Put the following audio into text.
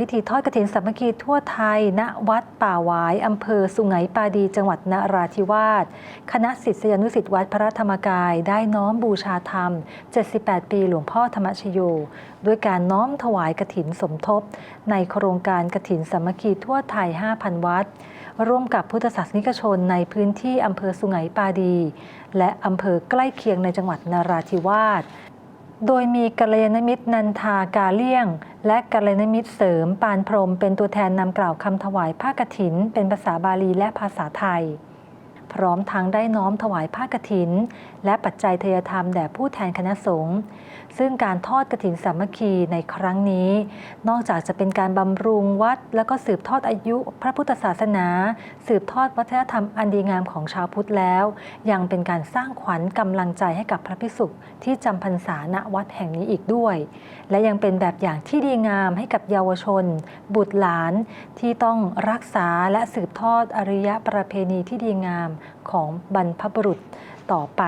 พิธีทอดกฐินสามัคคีทั่วไทย ณ วัดป่าหวาย อำเภอสุไหงปาดี จังหวัดนราธิวาส คณะศิษยานุศิษย์วัดพระธรรมกาย ได้น้อมบูชาธรรม 78 ปีหลวงพ่อธรรมชโย ด้วยการน้อมถวายกฐินสมทบ ในโครงการกฐินสามัคคีทั่วไทย 5,000 วัด ร่วมกับพุทธศาสนิกชนในพื้นที่อำเภอสุไหงปาดี และอำเภอใกล้เคียงในจังหวัดนราธิวาส โดยมีกัลยาณมิตรนันทากาเลี่ยง และกัลยาณมิตรเสริมปานพรม เป็นตัวแทนนำกล่าวคำถวายผ้ากฐิน เป็นภาษาบาลีและภาษาไทย พร้อมทั้งได้น้อมถวายผ้ากฐิน และปัจจัยเทยธรรมแด่ผู้แทนคณะสงฆ์ซึ่งการทอดกฐินสามัคคีในครั้งนี้ นอกจากจะเป็นการบำรุงวัด และก็สืบทอดอายุพระพุทธศาสนา สืบทอดวัฒนธรรมอันดีงามของชาวพุทธแล้ว ยังเป็นการสร้างขวัญกำลังใจให้กับพระภิกษุที่จำพรรษาณวัดแห่งนี้อีกด้วย และยังเป็นแบบอย่างที่ดีงามให้กับเยาวชน บุตรหลานที่ต้องรักษาและสืบทอดอริยประเพณีที่ดีงามของบรรพบุรุษต่อไป